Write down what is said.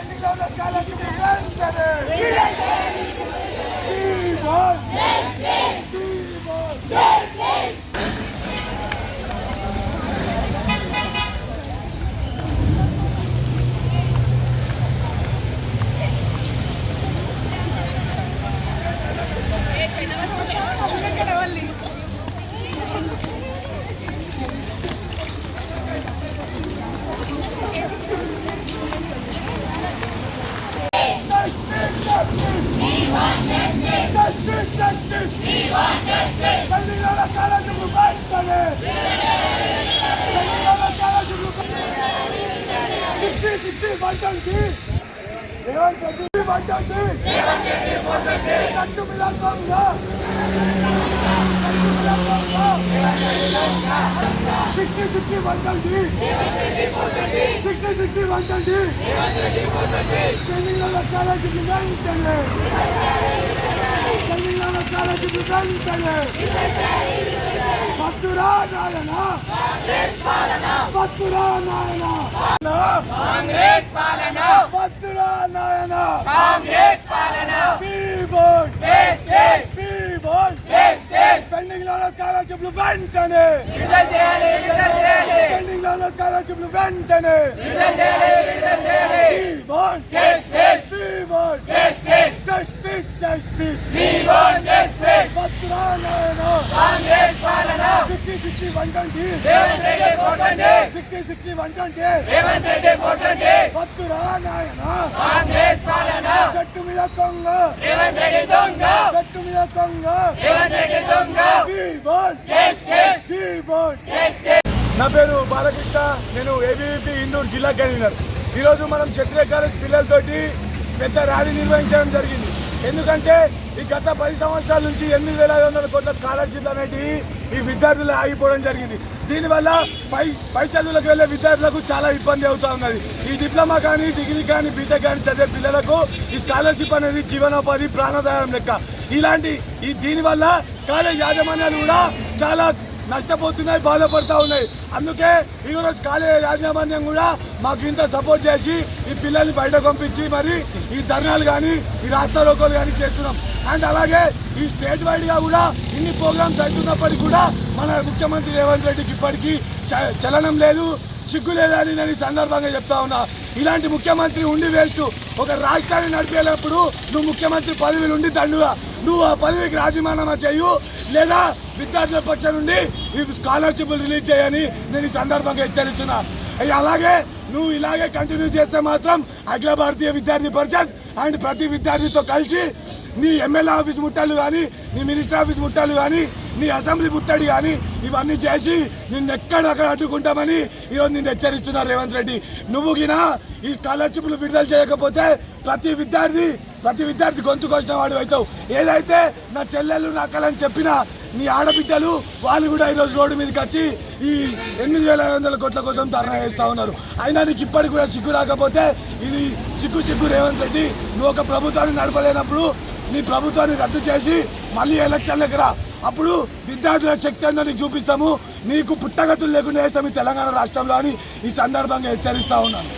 ఎన్నికల స్కాలర్షిప్ వెంటనే జీవన్ want justice. Justice, justice. We want justice. ಸಂವಿಧಾನ ಕಾಲೇಜು ಮಾಡ್ತಾರೆ ಸಂವಿಧಾನ ಕಾಲೇಜು ಸಿಟ್ಟಿ ಸಿಟ್ಟಿ ಮಾಡ್ಕೊಂಡು ರೇವಂತ್ ರೆಡ್ಡಿ కట్టు మిలాంగా sixty sixty one sixty sixty one Telangana college వెంటనే తెలంగాణ భక్తురా నాయన భక్తురా నాయన కాంగ్రెస్ పాలన భక్తురా నాయన కాంగ్రెస్ పాలన keyboard case case keyboard case case పెండింగ్లో స్కాలర్షిప్లు వెంటనే విడుదల చేయాలి విడుదల చేయాలి పెండింగ్లో స్కాలర్షిప్లు వెంటనే విడుదల చేయాలి విడుదల చేయాలి keyboard case case keyboard case case justice justice we want case case భక్తురా నాయన కాంగ్రెస్ పాలన sixty sixty one twenty sixty sixty one twenty నాయన. చెట్టు మీద కొంగ. చెట్టు మీద కొంగ. నా పేరు బాలకృష్ణ. నేను ఏబీవీపీ ఇందూరు జిల్లా కన్వీనర్ ఈరోజు మనం క్షత్రియ కాలేజ్ పిల్లలతోటి పెద్ద ర్యాలీ నిర్వహించడం జరిగింది. ఎందుకంటే ఈ గత పది సంవత్సరాల నుంచి ఎనిమిది వేల ఐదు వందల కోట్ల స్కాలర్షిప్లు అనేటివి ఈ విద్యార్థులు ఆగిపోవడం జరిగింది. దీనివల్ల పై పై చదువులకు వెళ్ళే విద్యార్థులకు చాలా ఇబ్బంది అవుతూ ఉన్నది. ఈ డిప్లొమా కానీ డిగ్రీ కానీ బీటెక్ కానీ చదివే పిల్లలకు ఈ స్కాలర్షిప్ అనేది జీవనోపాధి ప్రాణాదాయం లెక్క. ఇలాంటి ఈ దీనివల్ల కాలేజ్ యాజమాన్యాలు కూడా చాలా నష్టపోతున్నాయి బాధపడతా ఉన్నాయి. అందుకే ఈరోజు కాలేజ్ యాజమాన్యం కూడా మాకు ఇంత సపోర్ట్ చేసి ఈ పిల్లల్ని బయట పంపించి మరి ఈ ధర్నాలు కానీ ఈ రాస్తా రోకోలు కానీ చేస్తున్నాం. అండ్ అలాగే ఈ స్టేట్ వైడ్గా కూడా ఇన్ని ప్రోగ్రామ్స్ అవుతున్నప్పటికీ కూడా మన ముఖ్యమంత్రి రేవంత్ రెడ్డికి ఇప్పటికీ చ- చలనం లేదు. సిగ్గు లేదని నేను ఈ సందర్భంగా చెప్తా ఉన్నా. ఇలాంటి ముఖ్యమంత్రి ఉండి వేస్ట్. ఒక రాష్ట్రాన్ని నడిపేటప్పుడు నువ్వు ముఖ్యమంత్రి పదవిలు ఉండి దండుగా. నువ్వు ఆ పదవికి రాజీనామా చేయు. లేదా విద్యార్థుల పక్ష నుండి ఈ స్కాలర్షిప్లు రిలీజ్ చేయని నేను ఈ సందర్భంగా హెచ్చరిస్తున్నా. అలాగే నువ్వు ఇలాగే కంటిన్యూ చేస్తే మాత్రం అఖిల భారతీయ విద్యార్థి పరిషత్ అండ్ ప్రతి విద్యార్థితో కలిసి నీ ఎమ్మెల్యే ఆఫీస్ ముట్టాలు కానీ నీ మినిస్టర్ ఆఫీస్ ముట్టాలు కానీ నీ అసెంబ్లీ ముట్టడి కానీ ఇవన్నీ చేసి నిన్ను ఎక్కడక్కడ అడ్డుకుంటామని ఈరోజు నిన్ను హెచ్చరిస్తున్నారు రేవంత్ రెడ్డి. నువ్వు గినా ఈ స్కాలర్షిప్లు విడుదల చేయకపోతే ప్రతి విద్యార్థి ప్రతి విద్యార్థి గొంతుకొచ్చిన వాడు అవుతావు. ఏదైతే నా చెల్లెళ్ళు నా కళని చెప్పినా నీ ఆడబిడ్డలు వాళ్ళు కూడా ఈరోజు రోడ్డు మీదకి వచ్చి ఈ ఎనిమిది వేల ఐదు వందల కోట్ల కోసం ధర్నా చేస్తూ ఉన్నారు. అయినా నీకు ఇప్పటికి కూడా సిగ్గు రాకపోతే ఇది సిగ్గు సిగ్గు రేవంత్ రెడ్డి. నువ్వు ఒక ప్రభుత్వాన్ని నడపలేనప్పుడు నీ ప్రభుత్వాన్ని రద్దు చేసి మళ్ళీ ఎలక్షన్లకు రా. అప్పుడు విద్యార్థుల శక్తి ఏందో నీకు చూపిస్తాము. నీకు పుట్టగతులు లేకుండా వేస్తాము తెలంగాణ రాష్ట్రంలో అని ఈ సందర్భంగా హెచ్చరిస్తా ఉన్నాను.